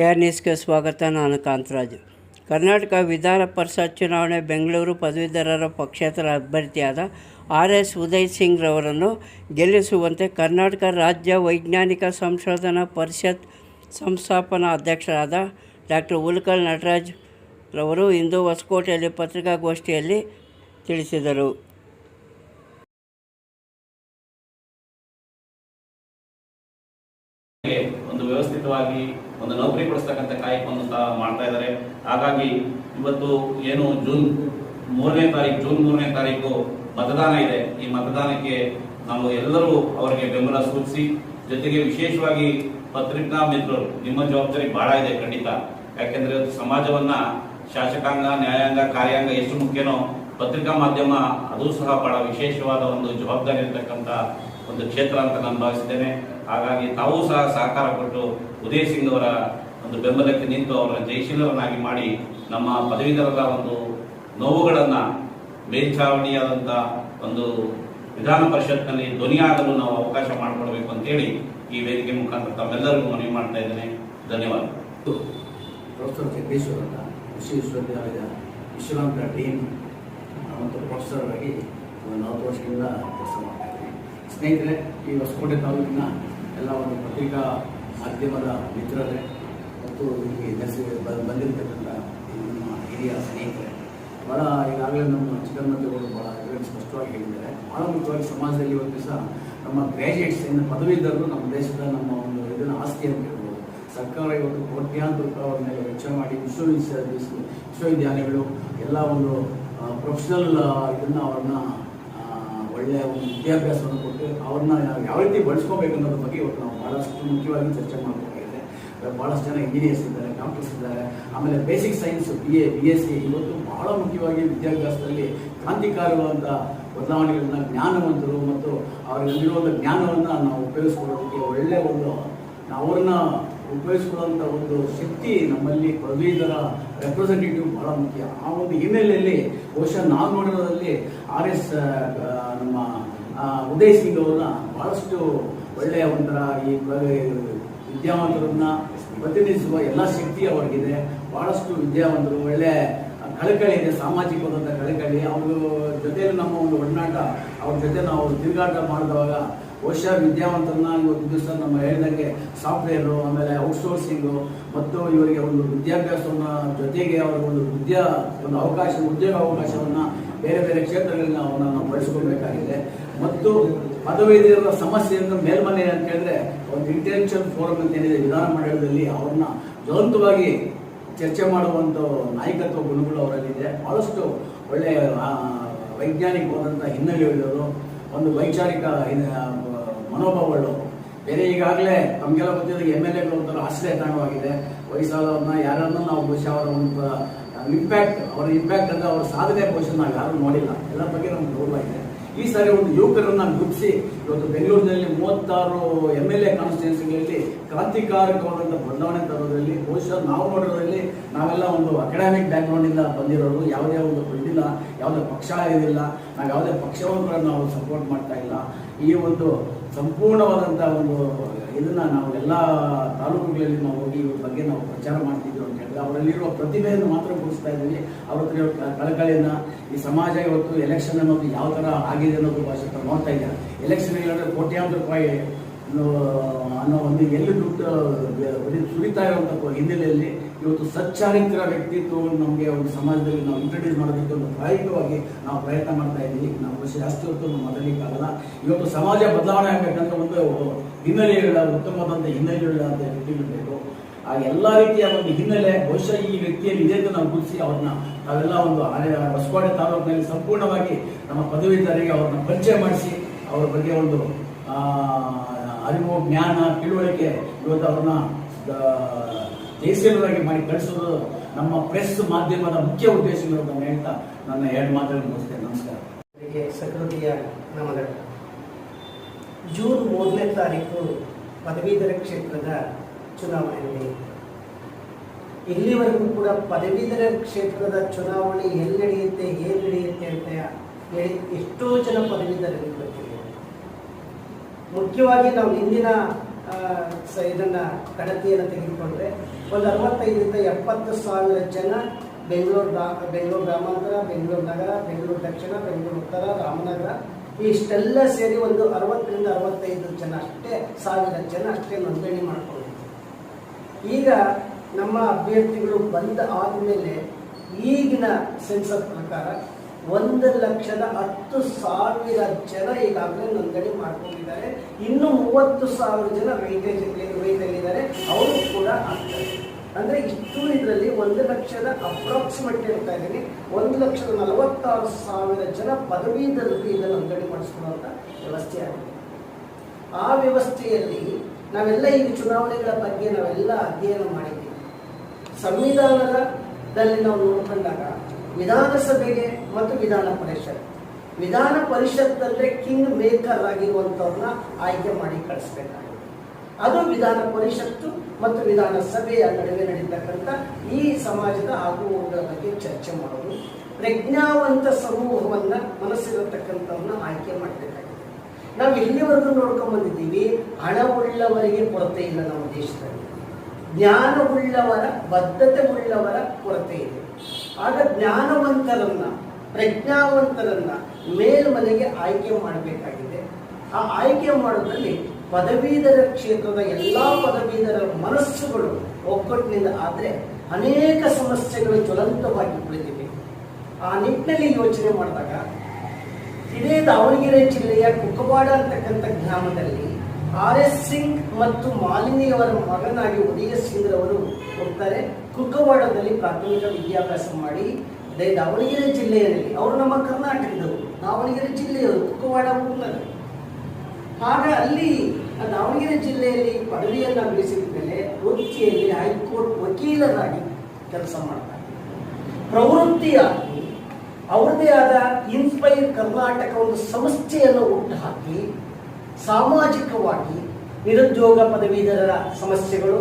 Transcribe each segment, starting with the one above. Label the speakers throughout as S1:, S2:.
S1: K ನ್ಯೂಸ್ಗೆ ಸ್ವಾಗತ. ನಾನು ಕಾಂತರಾಜು. ಕರ್ನಾಟಕ ವಿಧಾನ ಪರಿಷತ್ ಚುನಾವಣೆ ಬೆಂಗಳೂರು ಪದವೀಧರರ ಪಕ್ಷೇತರ ಅಭ್ಯರ್ಥಿಯಾದ ಆರ್ ಎಸ್ ಉದಯ್ ಸಿಂಗ್ ರವರನ್ನು ಗೆಲ್ಲಿಸುವಂತೆ ಕರ್ನಾಟಕ ರಾಜ್ಯ ವೈಜ್ಞಾನಿಕ ಸಂಶೋಧನಾ ಪರಿಷತ್ ಸಂಸ್ಥಾಪನಾ ಅಧ್ಯಕ್ಷರಾದ ಡಾಕ್ಟರ್ ಉಲ್ಕಲ್ ನಟರಾಜ್ ರವರು ಇಂದು ಹೊಸಕೋಟೆಯಲ್ಲಿ ಪತ್ರಿಕಾಗೋಷ್ಠಿಯಲ್ಲಿ ತಿಳಿಸಿದರು.
S2: ಒಂದು ವ್ಯವಸ್ಥಿತವಾಗಿ ಒಂದು ನೌಕರಿ ಕೊಡಿಸ್ತಕ್ಕಂಥ ಕಾಯಕವನ್ನು ಸಹ ಮಾಡ್ತಾ ಇದ್ದಾರೆ. ಹಾಗಾಗಿ ಇವತ್ತು ಏನು ಜೂನ್ ಮೂರನೇ ತಾರೀಕು, ಜೂನ್ ಮೂರನೇ ತಾರೀಕು ಮತದಾನ ಇದೆ. ಈ ಮತದಾನಕ್ಕೆ ನಾವು ಎಲ್ಲರೂ ಅವರಿಗೆ ಬೆಂಬಲ ಸೂಚಿಸಿ, ಜೊತೆಗೆ ವಿಶೇಷವಾಗಿ ಪತ್ರಿಕಾ ಮಿತ್ರರು, ನಿಮ್ಮ ಜವಾಬ್ದಾರಿ ಬಹಳ ಇದೆ ಖಂಡಿತ. ಯಾಕೆಂದ್ರೆ ಸಮಾಜವನ್ನ ಶಾಸಕಾಂಗ, ನ್ಯಾಯಾಂಗ, ಕಾರ್ಯಾಂಗ ಎಷ್ಟು ಮುಖ್ಯನೋ ಪತ್ರಿಕಾ ಮಾಧ್ಯಮ, ಅದು ಸಹ ಬಹಳ ವಿಶೇಷವಾದ ಒಂದು ಜವಾಬ್ದಾರಿ ಇರತಕ್ಕಂಥ ಒಂದು ಕ್ಷೇತ್ರ ಅಂತ ನಾನು ಭಾವಿಸಿದ್ದೇನೆ. ಹಾಗಾಗಿ ತಾವೂ ಸಹ ಸಹಕಾರ ಕೊಟ್ಟು ಉದಯ್ ಸಿಂಗ್ ಅವರ ಒಂದು ಬೆಂಬಲಕ್ಕೆ ನಿಂತು ಅವರ ಜಯಶೀಲರನ್ನಾಗಿ ಮಾಡಿ ನಮ್ಮ ಪದವೀಧರರ ಒಂದು ನೋವುಗಳನ್ನು ಮೇಲ್ಛಾವಣಿಯಾದಂಥ ಒಂದು ವಿಧಾನ ಪರಿಷತ್ನಲ್ಲಿ ಧ್ವನಿಯಾಗಲು ನಾವು ಅವಕಾಶ ಮಾಡಿಕೊಡ್ಬೇಕು ಅಂತೇಳಿ ಈ ವೇದಿಕೆ ಮುಖಾಂತರ ತಮ್ಮೆಲ್ಲರಿಗೂ ಮನವಿ ಮಾಡ್ತಾ ಇದ್ದೇನೆ. ಧನ್ಯವಾದ.
S3: ಪ್ರೊಫೆಸರ್ ಜಗದೀಶ್ವರ ವಿಶ್ವವಿದ್ಯಾಲಯದ ವಿಶ್ರಾಂತ ಡೀನ್ ಮತ್ತು ಪ್ರೊಫೆಸರ್ ಆಗಿ ಒಂದು ನಾಲ್ಕು ವರ್ಷದಿಂದ ಕೆಲಸ ಮಾಡ್ತಾ ಇದ್ದೀನಿ ಸ್ನೇಹಿತರೆ, ಈ ಹೊಸಕೋಟೆ ತಾಲೂಕಿನ ಎಲ್ಲ ಒಂದು ಪತ್ರಿಕಾ ಮಾಧ್ಯಮದ ಮಿತ್ರರೇ ಮತ್ತು ಇಲ್ಲಿ ನೆಲೆಸಿ ಬಂದಿರತಕ್ಕಂಥ ನಮ್ಮ ಹಿರಿಯ ಸ್ನೇಹಿತರೆ ಭಾಳ ಈಗಾಗಲೇ ನಮ್ಮ ಚಿಕ್ಕಮ್ಮಗಳು ಭಾಳ ಸ್ಪಷ್ಟವಾಗಿ ಹೇಳಿದ್ದಾರೆ. ಭಾಳ ಮುಖ್ಯವಾಗಿ ಸಮಾಜದಲ್ಲಿ ಇವತ್ತು ದಿವಸ ನಮ್ಮ ಗ್ರ್ಯಾಜುಯೇಟ್ಸ್ ಇನ್ನು ಪದವೀಧರರು ನಮ್ಮ ದೇಶದ ನಮ್ಮ ಒಂದು ಇದನ್ನು ಆಸ್ತಿ ಅಂತ ಹೇಳ್ಬೋದು. ಸರ್ಕಾರ ಇವತ್ತು ಕೋಟ್ಯಾಂತರ ರೂಪಾಯಿ ಮೇಲೆ ವೆಚ್ಚ ಮಾಡಿ ವಿಶ್ವವಿದ್ಯಾಲಯ ವಿಶ್ವವಿದ್ಯಾಲಯಗಳು ಎಲ್ಲ ಒಂದು ಪ್ರೊಫೆಷನಲ್ ಇದನ್ನ ಅವ್ರನ್ನ ಒಳ್ಳೆಯ ಒಂದು ವಿದ್ಯಾಭ್ಯಾಸವನ್ನು ಕೊಟ್ಟು ಅವ್ರನ್ನ ಯಾವ ರೀತಿ ಬಳಸ್ಕೋಬೇಕು ಅನ್ನೋದ್ರ ಬಗ್ಗೆ ಇವತ್ತು ನಾವು ಭಾಳಷ್ಟು ಮುಖ್ಯವಾಗಿ ಚರ್ಚೆ ಮಾಡಬೇಕಾಗಿದೆ ಭಾಳಷ್ಟು ಜನ ಇಂಜಿನಿಯರ್ಸ್ ಇದ್ದಾರೆ ಡಾಕ್ಟರ್ಸ್ ಇದ್ದಾರೆ, ಆಮೇಲೆ basic science B A B S C ಇವತ್ತು ಬಹಳ ಮುಖ್ಯವಾಗಿ ವಿದ್ಯಾಭ್ಯಾಸದಲ್ಲಿ ಕ್ರಾಂತಿಕಾರವಾದ ಬದಲಾವಣೆಗಳನ್ನ ಜ್ಞಾನವಂತರು ಮತ್ತು ಅವರಲ್ಲಿರುವಂಥ ಜ್ಞಾನವನ್ನು ನಾವು ಉಪಯೋಗಿಸ್ಕೊಳ್ಳೋದಕ್ಕೆ ಒಳ್ಳೆಯ ಒಂದು, ಅವ್ರನ್ನ ಉಪಯೋಗಿಸ್ಕೊಳ್ಳುವಂಥ ಒಂದು ಶಕ್ತಿ ನಮ್ಮಲ್ಲಿ ಪದವೀಧರ ರೆಪ್ರೆಸೆಂಟೇಟಿವ್ ಬಹಳ ಮುಖ್ಯ. ಆ ಒಂದು ಹಿನ್ನೆಲೆಯಲ್ಲಿ ಬಹುಶಃ ನಾವು ನೋಡಿರೋದ್ರಲ್ಲಿ ಆರ್ ಎಸ್ ನಮ್ಮ ಉದಯ್ ಸಿಂಗ್ ಅವರನ್ನ ಬಹಳಷ್ಟು ಒಳ್ಳೆಯ ಒಂಥರ ಈ ವಿದ್ಯಾವಂತರನ್ನ ಪ್ರತಿನಿಧಿಸುವ ಎಲ್ಲ ಶಕ್ತಿ ಅವ್ರಿಗಿದೆ. ಬಹಳಷ್ಟು ವಿದ್ಯಾವಂತರು, ಒಳ್ಳೆ ಕಳಕಳಿ ಇದೆ ಸಾಮಾಜಿಕವಾದಂಥ ಕಳಕಳಿ. ಅವ್ರ ಜೊತೆಯಲ್ಲಿ ನಮ್ಮ ಒಂದು ಒಡನಾಟ, ಅವ್ರ ಜೊತೆ ನಾವು ತಿರುಗಾಟ ಮಾಡಿದವಾಗ ಬಹುಶಃ ವಿದ್ಯಾವಂತರನ್ನ ಇವತ್ತು ದಿವಸ ನಮ್ಮ ಹೇಳಿದಂಗೆ ಸಾಫ್ಟ್ವೇರು, ಆಮೇಲೆ ಔಟ್ಸೋರ್ಸಿಂಗು, ಮತ್ತು ಇವರಿಗೆ ಒಂದು ವಿದ್ಯಾಭ್ಯಾಸವನ್ನು ಜೊತೆಗೆ ಅವ್ರಿಗೆ ಒಂದು ವಿದ್ಯಾ, ಒಂದು ಅವಕಾಶ, ಉದ್ಯೋಗ ಅವಕಾಶವನ್ನು ಬೇರೆ ಬೇರೆ ಕ್ಷೇತ್ರಗಳಲ್ಲಿ ನಾವು ನಾವು ಬಳಸ್ಕೊಳ್ಬೇಕಾಗಿದೆ. ಮತ್ತು ಪದವೀಧರರ ಸಮಸ್ಯೆಯನ್ನು ಮೇಲ್ಮನೆ ಅಂತ ಹೇಳಿದ್ರೆ ಒಂದು ಇಂಟೆನ್ಷನ್ ಫೋರಮ್ ಅಂತ ಏನಿದೆ ವಿಧಾನ ಮಂಡಲದಲ್ಲಿ ಅವ್ರನ್ನ ಜ್ವಲಂತವಾಗಿ ಚರ್ಚೆ ಮಾಡುವಂಥ ನಾಯಕತ್ವ ಗುಣಗಳು ಅವರಲ್ಲಿದೆ. ಭಾಳಷ್ಟು ಒಳ್ಳೆಯ ವೈಜ್ಞಾನಿಕವಾದಂಥ ಹಿನ್ನೆಲೆ ಒಂದು ವೈಚಾರಿಕ ಮನೋಭಾವಗಳು. ಬೇರೆ ಈಗಾಗಲೇ ನಮಗೆಲ್ಲ ಗೊತ್ತಿದ್ದ ಎಂ ಎಲ್ ಎಗಳು ಒಂಥರ ಆಶ್ರಯ ತಾಣವಾಗಿದೆ. ವಯಸ್ಸಾದವ್ರನ್ನ ಯಾರನ್ನೂ ನಾವು ಬಹುಶಃ ಅವರ ಒಂದು ಇಂಪ್ಯಾಕ್ಟ್ ಅವರ ಇಂಪ್ಯಾಕ್ಟ್ ಅಂದರೆ ಅವರ ಸಾಧನೆ ಬಹುಶಃ ನಾವು ಯಾರು ನೋಡಿಲ್ಲ. ಎಲ್ಲ ಬಗ್ಗೆ ನಮ್ಗೆ ಗೌರವ ಇದೆ. ಈ ಸಾರಿ ಒಂದು ಯುವಕರನ್ನ ಗುಪ್ಸಿ ಇವತ್ತು ಬೆಂಗಳೂರಿನಲ್ಲಿ ಮೂವತ್ತಾರು ಎಂ ಎಲ್ ಎ ಕಾನ್ಸ್ಟಿಟ್ಯೂನ್ಸಿಗಳಲ್ಲಿ ಕ್ರಾಂತಿಕಾರಕವಾದಂಥ ಬದಲಾವಣೆ ತರೋದ್ರಲ್ಲಿ, ಬಹುಶಃ ನಾವು ನೋಡೋದ್ರಲ್ಲಿ ನಾವೆಲ್ಲ ಒಂದು ಅಕಾಡೆಮಿಕ್ ಬ್ಯಾಕ್ಗ್ರೌಂಡಿಂದ ಬಂದಿರೋರು, ಯಾವುದೇ ಒಂದು ಇದಿಲ್ಲ, ಯಾವುದೇ ಪಕ್ಷ ಇದಿಲ್ಲ. ನಾವು ಯಾವುದೇ ಪಕ್ಷವನ್ನು ನಾವು ಸಪೋರ್ಟ್ ಮಾಡ್ತಾ ಇಲ್ಲ. ಈ ಒಂದು ಸಂಪೂರ್ಣವಾದಂಥ ಒಂದು, ಇದನ್ನ ನಾವು ಎಲ್ಲ ತಾಲೂಕುಗಳಲ್ಲಿ ನಾವು ಹೋಗಿ ಇವ್ರ ಬಗ್ಗೆ ನಾವು ಪ್ರಚಾರ ಮಾಡ್ತಿದ್ರು ಅಂತ ಹೇಳಿದ್ರೆ ಅವರಲ್ಲಿರುವ ಪ್ರತಿಭೆಯನ್ನು ಮಾತ್ರ ಗುರುಸ್ತಾ ಇದ್ದೀವಿ ಕ- ಕಳಕಳಿಯನ್ನ, ಈ ಸಮಾಜ ಇವತ್ತು ಎಲೆಕ್ಷನ್ ಅನ್ನೋದು ಯಾವ ಥರ ಆಗಿದೆ ಅನ್ನೋದು ಭಾಷೆ ನೋಡ್ತಾ ಇದ್ದಾರೆ. ಎಲೆಕ್ಷನ್ ಹೇಳಿದ್ರೆ ಕೋಟ್ಯಾಂತರ ರೂಪಾಯಿ ಅನ್ನೋ- ಒಂದು ಎಲ್ಲಿ ದುಡ್ಡು ಸುರಿತಾ ಇರುವಂಥ ಹಿನ್ನೆಲೆಯಲ್ಲಿ ಇವತ್ತು ಸಚ್ಚಾರಿತ್ರ ವ್ಯಕ್ತಿತ್ವವನ್ನು ನಮಗೆ ಒಂದು ಸಮಾಜದಲ್ಲಿ ನಾವು ಇಂಟ್ರಡ್ಯೂಸ್ ಮಾಡೋದಕ್ಕೆ ಒಂದು ಪ್ರಾಯೋಗಿಕವಾಗಿ ನಾವು ಪ್ರಯತ್ನ ಮಾಡ್ತಾ ಇದ್ದೀವಿ. ನಾವು ಕೃಷಿ ನಾವು ಮಾತಾಡಲಿಕ್ಕಾಗಲ್ಲ ಇವತ್ತು ಸಮಾಜ ಬದಲಾವಣೆ ಆಗಬೇಕಂದ್ರೆ ಒಂದು ಹಿನ್ನೆಲೆಗಳ ಉತ್ತಮವಾದಂಥ ಅಂತ ವ್ಯಕ್ತಿಗಳು ಬೇಕು ಆ ಎಲ್ಲ ರೀತಿಯ ಒಂದು ಹಿನ್ನೆಲೆ, ಬಹುಶಃ ಈ ವ್ಯಕ್ತಿಯಲ್ಲಿ ಇದೆ ಅಂತ ನಾವು ಗುರುತಿಸಿ ಅವ್ರನ್ನ ನಾವೆಲ್ಲ ಒಂದು ಹೊಸಕೋಟೆ ತಾಲೂಕಿನಲ್ಲಿ ಸಂಪೂರ್ಣವಾಗಿ ನಮ್ಮ ಪದವೀಧರಿಗೆ ಅವ್ರನ್ನ ಪರಿಚಯ ಮಾಡಿಸಿ, ಅವ್ರ ಬಗ್ಗೆ ಒಂದು ಅರಿವು, ಜ್ಞಾನ, ತಿಳುವಳಿಕೆ ಇವತ್ತು ಅವ್ರನ್ನ ಜಯಶೀಲರಾಗಿ ಮಾಡಿ ಕಳಿಸೋದು ನಮ್ಮ ಪ್ರೆಸ್ ಮಾಧ್ಯಮದ ಮುಖ್ಯ ಉದ್ದೇಶಗಳು ಅಂತ ಹೇಳ್ತಾ ನನ್ನ ಎರಡು ಮಾತುಗಳನ್ನು ಮುಗಿಸ್ತೇನೆ. ನಮಸ್ಕಾರ.
S4: ಸಕೃತಿಯ ನಮಗಳು ಜೂನ್ ಮೂರನೇ ತಾರೀಕು ಪದವೀಧರ ಕ್ಷೇತ್ರದ ಚುನಾವಣೆ ಇಲ್ಲಿವರೆಗೂ ಕೂಡ ಪದವೀಧರ ಕ್ಷೇತ್ರದ ಚುನಾವಣೆ ಎಲ್ಲಿ ನಡೆಯುತ್ತೆ ಹೇಗೆ ನಡೆಯುತ್ತೆ ಅಂತ ಹೇಳಿ ಎಷ್ಟೋ ಜನ ಗೊತ್ತಿದೆ ಮುಖ್ಯವಾಗಿ ನಾವು ಇಂದಿನ ಇದನ್ನ ಗಣತಿಯನ್ನು ತೆಗೆದುಕೊಂಡ್ರೆ ಒಂದು ಅರವತ್ತೈದರಿಂದ ಎಪ್ಪತ್ತು ಸಾವಿರ ಜನ ಬೆಂಗಳೂರು ಗ್ರಾ ಬೆಂಗಳೂರು ಗ್ರಾಮಾಂತರ, ಬೆಂಗಳೂರು ನಗರ, ಬೆಂಗಳೂರು ದಕ್ಷಿಣ, ಬೆಂಗಳೂರು ಉತ್ತರ, ರಾಮನಗರ, ಇಷ್ಟೆಲ್ಲ ಸೇರಿ ಒಂದು ಅರವತ್ತರಿಂದ ಅರವತ್ತೈದು ಜನ ಅಷ್ಟೇ, ಸಾವಿರ ಜನ ಅಷ್ಟೇ ನೋಂದಣಿ ಮಾಡ್ಕೊಳ್ತೀವಿ ಈಗ ನಮ್ಮ ಅಭ್ಯರ್ಥಿಗಳು ಬಂದ ಆದಮೇಲೆ ಈಗಿನ ಸೆನ್ಸಸ್ ಪ್ರಕಾರ ಒಂದು ಲಕ್ಷದ ಹತ್ತು ಸಾವಿರ ಜನ ಈಗಾಗಲೇ ನೋಂದಣಿ ಮಾಡ್ಕೊಂಡಿದ್ದಾರೆ. ಇನ್ನು ಮೂವತ್ತು ಸಾವಿರ ಜನ ವೇಟೇಜ್ ವೇಟಲ್ಲಿದ್ದಾರೆ ಅವರು ಕೂಡ ಆಗ್ತಾರೆ. ಅಂದರೆ ಇಷ್ಟು ಇದರಲ್ಲಿ ಒಂದು ಲಕ್ಷದ ಅಪ್ರಾಕ್ಸಿಮೇಟ್ ಹೇಳ್ತಾ ಇದ್ದೀನಿ. ಒಂದು ಲಕ್ಷದ ನಲವತ್ತಾರು ಸಾವಿರ ಜನ ಪದವೀಧರರು ಈಗ ನೋಂದಣಿ ಮಾಡಿಸ್ಕೊಳ್ಳುವಂಥ ವ್ಯವಸ್ಥೆ ಆಗಿದೆ. ಆ ವ್ಯವಸ್ಥೆಯಲ್ಲಿ ನಾವೆಲ್ಲ ಈ ಚುನಾವಣೆಗಳ ಬಗ್ಗೆ ನಾವೆಲ್ಲ ಅಧ್ಯಯನ ಮಾಡಿದ್ದೀವಿ. ಸಂವಿಧಾನದಲ್ಲಿ ನಾವು ನೋಡ್ಕೊಂಡಾಗ ವಿಧಾನಸಭೆಗೆ ಮತ್ತು ವಿಧಾನ ಪರಿಷತ್. ವಿಧಾನ ಪರಿಷತ್ ಅಂದ್ರೆ ಕಿಂಗ್ ಮೇಕರ್ ಆಗಿರುವಂಥವ್ರನ್ನ ಆಯ್ಕೆ ಮಾಡಿ ಕಳಿಸ್ಬೇಕಾಗುತ್ತೆ. ಅದು ವಿಧಾನ ಪರಿಷತ್ತು ಮತ್ತು ವಿಧಾನಸಭೆಯ ನಡುವೆ ನಡೀತಕ್ಕಂಥ ಈ ಸಮಾಜದ ಆಗುವುಗಳ ಬಗ್ಗೆ ಚರ್ಚೆ ಮಾಡೋದು, ಪ್ರಜ್ಞಾವಂತ ಸಮೂಹವನ್ನ ಮನಸ್ಸಿರತಕ್ಕಂಥವ್ರನ್ನ ಆಯ್ಕೆ ಮಾಡಬೇಕಾಗಿದೆ ನಾವು ಇಲ್ಲಿವರೆಗೂ ನೋಡ್ಕೊಂಡ್ ಬಂದಿದ್ದೀವಿ? ಹಣವುಳ್ಳವರಿಗೆ ಕೊರತೆ ಇಲ್ಲ ನಮ್ಮ ದೇಶದಲ್ಲಿ. ಜ್ಞಾನವುಳ್ಳವರ ಬದ್ಧತೆ ಉಳ್ಳವರ ಕೊರತೆ ಇದೆ. ಆಗ ಜ್ಞಾನವಂತರನ್ನ, ಪ್ರಜ್ಞಾವಂತರನ್ನ ಮೇಲ್ಮನೆಗೆ ಆಯ್ಕೆ ಮಾಡಬೇಕಾಗಿದೆ. ಆ ಆಯ್ಕೆ ಮಾಡೋದ್ರಲ್ಲಿ ಪದವೀಧರ ಕ್ಷೇತ್ರದ ಎಲ್ಲಾ ಪದವೀಧರ ಮನಸ್ಸುಗಳು ಒಗ್ಗಟ್ಟಿನಿಂದ ಆದರೆ ಅನೇಕ ಸಮಸ್ಯೆಗಳು ಜ್ವಲಂತವಾಗಿ ಉಳಿದಿವೆ. ಆ ನಿಟ್ಟಿನಲ್ಲಿ ಯೋಚನೆ ಮಾಡಿದಾಗ, ಇದೇ ದಾವಣಗೆರೆ ಜಿಲ್ಲೆಯ ಕುಕ್ಕವಾಡ ಅಂತಕ್ಕಂಥ ಗ್ರಾಮದಲ್ಲಿ ಆರ್ ಎಸ್ ಸಿಂಗ್ ಮತ್ತು ಮಾಲಿನಿಯವರ ಮಗನಾಗಿ ಉದಯ ಸಿಂಗ್ ಅವರು ಹೋಗ್ತಾರೆ. ಕುಕ್ಕವಾಡದಲ್ಲಿ ಪ್ರಾಥಮಿಕ ವಿದ್ಯಾಭ್ಯಾಸ ಮಾಡಿ, ಅದೇ ದಾವಣಗೆರೆ ಜಿಲ್ಲೆಯಲ್ಲಿ, ಅವರು ನಮ್ಮ ಕರ್ನಾಟಕದವರು, ದಾವಣಗೆರೆ ಜಿಲ್ಲೆಯವರು ಕುಕ್ಕವಾಡ ಹೋಗ್ತಾರೆ. ಆಗ ಅಲ್ಲಿ ದಾವಣಗೆರೆ ಜಿಲ್ಲೆಯಲ್ಲಿ ಪದವಿಯನ್ನು ಬಿಡಿಸಿದ ಮೇಲೆ ವೃತ್ತಿಯಲ್ಲಿ ಹೈಕೋರ್ಟ್ ವಕೀಲರಾಗಿ ಕೆಲಸ ಮಾಡ್ತಾರೆ. ಪ್ರವೃತ್ತಿಯಾಗಿ ಅವರದೇ ಆದ ಇನ್ಸ್ಪೈರ್ ಕರ್ನಾಟಕ ಒಂದು ಸಂಸ್ಥೆಯನ್ನು ಹುಟ್ಟುಹಾಕಿ ಸಾಮಾಜಿಕವಾಗಿ ನಿರುದ್ಯೋಗ ಪದವೀಧರರ ಸಮಸ್ಯೆಗಳು,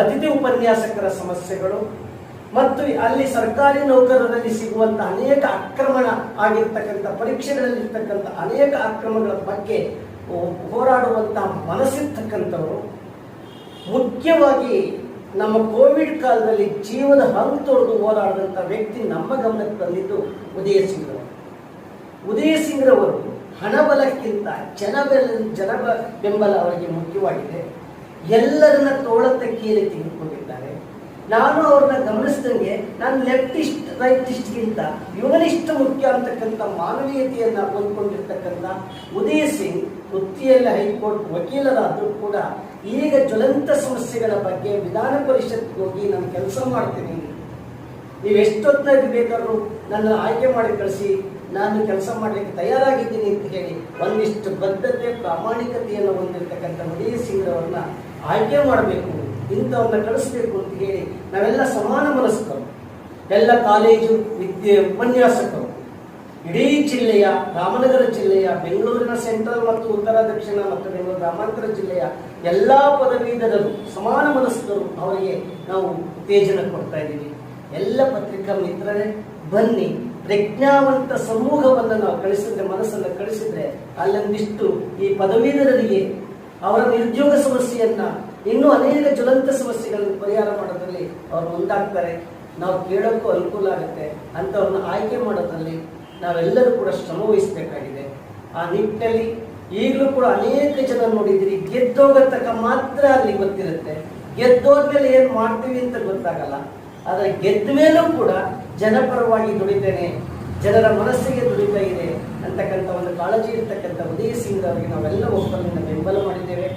S4: ಅತಿಥಿ ಉಪನ್ಯಾಸಕರ ಸಮಸ್ಯೆಗಳು, ಮತ್ತು ಅಲ್ಲಿ ಸರ್ಕಾರಿ ನೌಕರರಲ್ಲಿ ಸಿಗುವಂತಹ ಅನೇಕ ಆಕ್ರಮಣ ಆಗಿರ್ತಕ್ಕಂಥ, ಪರೀಕ್ಷೆಗಳಲ್ಲಿರ್ತಕ್ಕಂಥ ಅನೇಕ ಆಕ್ರಮಗಳ ಬಗ್ಗೆ ಹೋರಾಡುವಂತಹ ಮನಸ್ಸಿರ್ತಕ್ಕಂಥವರು, ಮುಖ್ಯವಾಗಿ ನಮ್ಮ ಕೋವಿಡ್ ಕಾಲದಲ್ಲಿ ಜೀವದ ಹಂಗ್ ತೊಡೆದು ಹೋರಾಡಿದಂಥ ವ್ಯಕ್ತಿ ನಮ್ಮ ಗಮನಕ್ಕೆ ತಂದಿದ್ದು ಉದಯ ಸಿಂಗ್ರವರು. ಉದಯ ಸಿಂಗ್ ರವರು ಹಣಬಲಕ್ಕಿಂತ ಜನಬೆಲ ಜನ ಬೆಂಬಲ ಅವರಿಗೆ ಮುಖ್ಯವಾಗಿದೆ. ಎಲ್ಲರನ್ನ ತೋಳತ್ತ ಕೀಲಿ ತೆಗೆದುಕೊಂಡಿದ್ದಾರೆ. ನಾನು ಅವ್ರನ್ನ ಗಮನಿಸಿದಂಗೆ ನಾನು ಲೆಫ್ಟಿಸ್ಟ್ ರೈಟಿಸ್ಟ್ಗಿಂತ ಇವನಿಷ್ಟು ಮುಖ್ಯ ಅಂತಕ್ಕಂಥ ಮಾನವೀಯತೆಯನ್ನ ಹೊಂದ್ಕೊಂಡಿರ್ತಕ್ಕಂಥ ಉದಯ ಸಿಂಗ್ ವೃತ್ತಿಯಲ್ಲಿ ಹೈಕೋರ್ಟ್ ವಕೀಲರಾದರೂ ಕೂಡ ಈಗ ಜ್ವಲಂತ ಸಮಸ್ಯೆಗಳ ಬಗ್ಗೆ ವಿಧಾನ ಪರಿಷತ್ಗೆ ಹೋಗಿ ನಾನು ಕೆಲಸ ಮಾಡ್ತೀನಿ. ನೀವು ಎಷ್ಟೊತ್ತಾಗಿ ಬೇಕಾದ್ರೂ ನನ್ನ ಆಯ್ಕೆ ಮಾಡಿ ಕಳಿಸಿ ನಾನು ಕೆಲಸ ಮಾಡಲಿಕ್ಕೆ ತಯಾರಾಗಿದ್ದೀನಿ ಅಂತ ಹೇಳಿ ಒಂದಿಷ್ಟು ಬದ್ಧತೆ, ಪ್ರಾಮಾಣಿಕತೆಯನ್ನು ಹೊಂದಿರತಕ್ಕಂಥ ಮನೆಯ ಸಿಂಗ್ರವನ್ನ ಆಯ್ಕೆ ಮಾಡಬೇಕು ಇಂಥವನ್ನ ಕಳಿಸ್ಬೇಕು ಅಂತ ಹೇಳಿ ನಾವೆಲ್ಲ ಸಮಾನ ಮನಸ್ಕರು. ಎಲ್ಲ ಕಾಲೇಜು, ವಿದ್ಯೆ, ಉಪನ್ಯಾಸಕರು. ಇಡೀ ಜಿಲ್ಲೆಯ, ರಾಮನಗರ ಜಿಲ್ಲೆಯ, ಬೆಂಗಳೂರಿನ ಸೆಂಟ್ರಲ್ ಮತ್ತು ಉತ್ತರ, ದಕ್ಷಿಣ ಮತ್ತು ಬೆಂಗಳೂರು ಗ್ರಾಮಾಂತರ ಜಿಲ್ಲೆಯ ಎಲ್ಲಾ ಪದವೀಧರರು, ಸಮಾನ ಮನಸ್ಕರು ಅವರಿಗೆ ನಾವು ಉತ್ತೇಜನ ಕೊಡ್ತಾ ಇದ್ದೀವಿ. ಎಲ್ಲ ಪತ್ರಿಕಾ ಮಿತ್ರರೇ, ಬನ್ನಿ. ಪ್ರಜ್ಞಾವಂತ ಸಮೂಹವನ್ನು ನಾವು ಕಳಿಸಿದ್ರೆ, ಮನಸ್ಸನ್ನು ಕಳಿಸಿದ್ರೆ ಅಲ್ಲೊಂದಿಷ್ಟು ಈ ಪದವೀಧರರಿಗೆ ಅವರ ನಿರುದ್ಯೋಗ ಸಮಸ್ಯೆಯನ್ನ ಇನ್ನೂ ಅನೇಕ ಜ್ವಲಂತ ಸಮಸ್ಯೆಗಳನ್ನು ಪರಿಹಾರ ಮಾಡೋದ್ರಲ್ಲಿ ಅವರು ಮುಂದಾಗ್ತಾರೆ. ನಾವು ಕೇಳೋಕ್ಕೂ ಅನುಕೂಲ ಆಗುತ್ತೆ. ಅಂಥವ್ರನ್ನ ಆಯ್ಕೆ ಮಾಡೋದ್ರಲ್ಲಿ ನಾವೆಲ್ಲರೂ ಕೂಡ ಶ್ರಮ ವಹಿಸಬೇಕಾಗಿದೆ. ಆ ನಿಟ್ಟಿನಲ್ಲಿ ಈಗಲೂ ಕೂಡ ಅನೇಕ ಜನ ನೋಡಿದಿರಿ ಗೆದ್ದೋಗತಕ್ಕ ಮಾತ್ರ ಅಲ್ಲಿ ಗೊತ್ತಿರುತ್ತೆ. ಗೆದ್ದೋದ್ಮೇಲೆ ಏನು ಮಾಡ್ತೀವಿ ಅಂತ ಗೊತ್ತಾಗಲ್ಲ. ಆದರೆ ಗೆದ್ದ ಮೇಲೂ ಕೂಡ ಜನಪರವಾಗಿ ದುಡಿತೇನೆ, ಜನರ ಮನಸ್ಸಿಗೆ ದುಡಿತಾ ಇದೆ ಅಂತಕ್ಕಂಥ ಒಂದು ಕಾಳಜಿ ಇರ್ತಕ್ಕಂಥ ಉದಯ ಸಿಂಗ್ ಅವರಿಗೆ ನಾವೆಲ್ಲ ಒಪ್ಪಂದ ಬೆಂಬಲ ಮಾಡಿದ್ದೇವೆ.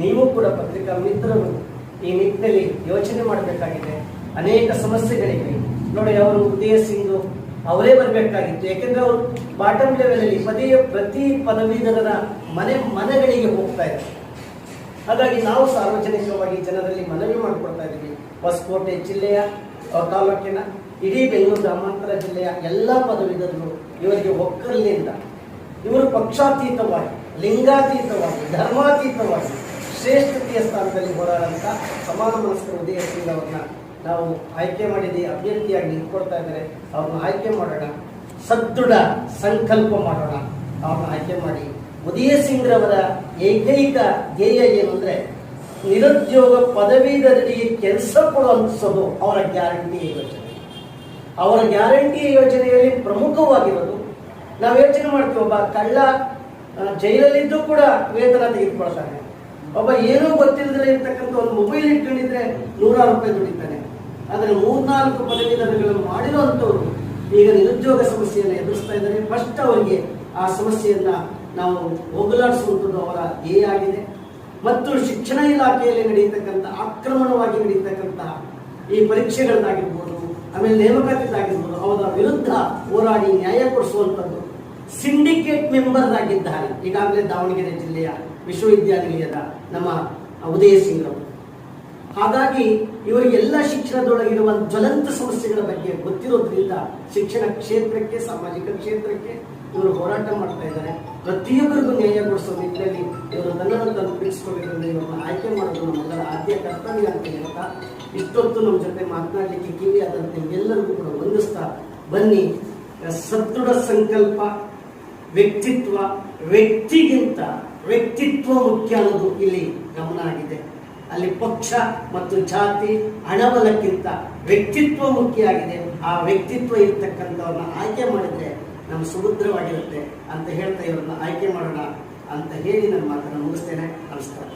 S4: ನೀವು ಕೂಡ ಪತ್ರಿಕಾ ಮಿತ್ರರು ಈ ನಿಟ್ಟಿನಲ್ಲಿ ಯೋಚನೆ ಮಾಡಬೇಕಾಗಿದೆ. ಅನೇಕ ಸಮಸ್ಯೆಗಳಿವೆ. ನೋಡಿ, ಅವರು ಉದಯ ಸಿಂಗ್ ಅವರೇ ಬರಬೇಕಾಗಿತ್ತು. ಯಾಕೆಂದ್ರೆ ಅವರು ಬಾಟಮ್ ಲೆವೆಲಲ್ಲಿ ಪದೇ ಪ್ರತಿ ಪದವೀಧರರ ಮನೆ, ಮನೆಗಳಿಗೆ ಹೋಗ್ತಾ ಇದ್ದಾರೆ ಹಾಗಾಗಿ ನಾವು ಸಾರ್ವಜನಿಕವಾಗಿ ಜನರಲ್ಲಿ ಮನವಿ ಮಾಡಿಕೊಡ್ತಾ ಇದ್ದೀವಿ ಹೊಸಕೋಟೆ ಜಿಲ್ಲೆಯ ತಾಲೂಕಿನ ಇಡೀ ಬೆಂಗಳೂರು ಗ್ರಾಮಾಂತರ ಜಿಲ್ಲೆಯ ಎಲ್ಲ ಪದವಿದರು ಇವರಿಗೆ ಒಕ್ಕಲಿನಿಂದ ಇವರು ಪಕ್ಷಾತೀತವಾಗಿ, ಲಿಂಗಾತೀತವಾಗಿ, ಧರ್ಮಾತೀತವಾಗಿ ಶ್ರೇಷ್ಠತೆಯ ಸ್ಥಾನದಲ್ಲಿ ಹೋರಾಡಂತ ಸಮಾನ ಮನಸ್ಕರ ಉದಯ ಸಿಂಗ್ ಅವ್ರನ್ನ ನಾವು ಆಯ್ಕೆ ಮಾಡಿದ್ದೀವಿ ಅಭ್ಯರ್ಥಿಯಾಗಿ ನಿಂತ್ಕೊಳ್ತಾ ಇದ್ದಾರೆ. ಅವ್ರನ್ನ ಆಯ್ಕೆ ಮಾಡೋಣ, ಸದೃಢ ಸಂಕಲ್ಪ ಮಾಡೋಣ. ಅವ್ರನ್ನ ಆಯ್ಕೆ ಮಾಡಿ. ಉದಯ ಸಿಂಗ್ರವರ ಏಕೈಕ ಧ್ಯೇಯ ಏನು ಅಂದ್ರೆ ನಿರುದ್ಯೋಗ ಪದವೀಧರರಿಗೆ ಕೆಲಸ ಕೊಡುವಂಥದ್ದು ಅವರ ಗ್ಯಾರಂಟಿ ಯೋಜನೆ. ಅವರ ಗ್ಯಾರಂಟಿ ಯೋಜನೆಯಲ್ಲಿ ಪ್ರಮುಖವಾಗಿರೋದು, ನಾವು ಯೋಚನೆ ಮಾಡ್ತೀವಿ, ಒಬ್ಬ ಕಳ್ಳ ಜೈಲಲ್ಲಿದ್ದು ಕೂಡ ವೇತನ ತೆಗೆದುಕೊಳ್ತಾನೆ. ಒಬ್ಬ ಏನೂ ಗೊತ್ತಿಲ್ಲದೆ ಇರ್ತಕ್ಕಂಥ ಒಂದು ಮೊಬೈಲ್ ಇಟ್ಕೊಂಡಿದ್ರೆ ನೂರಾರು ರೂಪಾಯಿ ದುಡಿತಾನೆ. ಆದರೆ ಮೂರ್ನಾಲ್ಕು ಪದವೀಧರಗಳನ್ನು ಮಾಡಿರುವಂಥವ್ರು ಈಗ ನಿರುದ್ಯೋಗ ಸಮಸ್ಯೆಯನ್ನು ಎದುರಿಸ್ತಾ ಇದ್ದಾರೆ. ಫಸ್ಟ್ ಅವರಿಗೆ ಆ ಸಮಸ್ಯೆಯನ್ನ ನಾವು ಹೋಗಲಾಡಿಸುವಂಥದ್ದು ಅವರ ಧ್ಯೇಯ ಆಗಿದೆ. ಮತ್ತು ಶಿಕ್ಷಣ ಇಲಾಖೆಯಲ್ಲಿ ನಡೆಯತಕ್ಕಂಥ ಆಕ್ರಮಣವಾಗಿ ನಡೆಯತಕ್ಕಂತಹ ಈ ಪರೀಕ್ಷೆಗಳದ್ದಾಗಿರ್ಬೋದು ಆಮೇಲೆ ನೇಮಕಾತಿದ್ದಾಗಿರ್ಬೋದು ಅವರ ವಿರುದ್ಧ ಹೋರಾಡಿ ನ್ಯಾಯ ಕೊಡಿಸುವಂಥದ್ದು ಸಿಂಡಿಕೇಟ್ ಮೆಂಬರ್ ಆಗಿದ್ದಾರೆ ಈಗಾಗಲೇ ದಾವಣಗೆರೆ ಜಿಲ್ಲೆಯ ವಿಶ್ವವಿದ್ಯಾನಿಲಯದ ನಮ್ಮ ಉದಯ ಸಿಂಗ್ ಅವರು ಹಾಗಾಗಿ ಇವರಿಗೆಲ್ಲ ಶಿಕ್ಷಣದೊಳಗಿರುವ ಜ್ವಲಂತ ಸಮಸ್ಯೆಗಳ ಬಗ್ಗೆ ಗೊತ್ತಿರೋದ್ರಿಂದ ಶಿಕ್ಷಣ ಕ್ಷೇತ್ರಕ್ಕೆ, ಸಾಮಾಜಿಕ ಕ್ಷೇತ್ರಕ್ಕೆ ಇವರು ಹೋರಾಟ ಮಾಡ್ತಾ ಇದ್ದಾರೆ. ಪ್ರತಿಯೊಬ್ಬರಿಗೂ ನ್ಯಾಯ ಕೊಡಿಸೋ ನಿಟ್ಟಿನಲ್ಲಿ ಇವರು ತನ್ನನ್ನು ಬಿಡಿಸ್ಕೊಂಡಿರೋದ್ರಿಂದ ಇವರನ್ನು ಆಯ್ಕೆ ಮಾಡೋದು ನಮ್ಮೆಲ್ಲರ ಆದ್ಯ ಕರ್ತವ್ಯ ಅಂತ ಹೇಳ್ತಾ, ಇಷ್ಟೊತ್ತು ನಮ್ಮ ಜೊತೆ ಮಾತನಾಡಲಿಕ್ಕೆ ಕಿವಿ ಆದಂತೆ ಎಲ್ಲರಿಗೂ ಕೂಡ ವಂದಿಸ್ತಾ ಬನ್ನಿ ಸದೃಢ ಸಂಕಲ್ಪ, ವ್ಯಕ್ತಿತ್ವ, ವ್ಯಕ್ತಿಗಿಂತ ವ್ಯಕ್ತಿತ್ವ ಮುಖ್ಯ ಅನ್ನೋದು ಇಲ್ಲಿ ಗಮನ ಆಗಿದೆ. ಅಲ್ಲಿ ಪಕ್ಷ ಮತ್ತು ಜಾತಿ, ಹಣಬಲಕ್ಕಿಂತ ವ್ಯಕ್ತಿತ್ವ ಮುಖ್ಯ ಆಗಿದೆ. ಆ ವ್ಯಕ್ತಿತ್ವ ಇರ್ತಕ್ಕಂಥವ್ರನ್ನ ಆಯ್ಕೆ ಮಾಡಿದ್ರೆ ನಮ್ಮ ಸುಭದ್ರವಾಗಿರುತ್ತೆ ಅಂತ ಹೇಳ್ತಾ ಇವ್ರನ್ನ ಆಯ್ಕೆ ಮಾಡೋಣ ಅಂತ ಹೇಳಿ ನನ್ನ ಮಾತನ್ನು ಮುಗಿಸ್ತೇನೆ. ನಮಸ್ಕಾರ.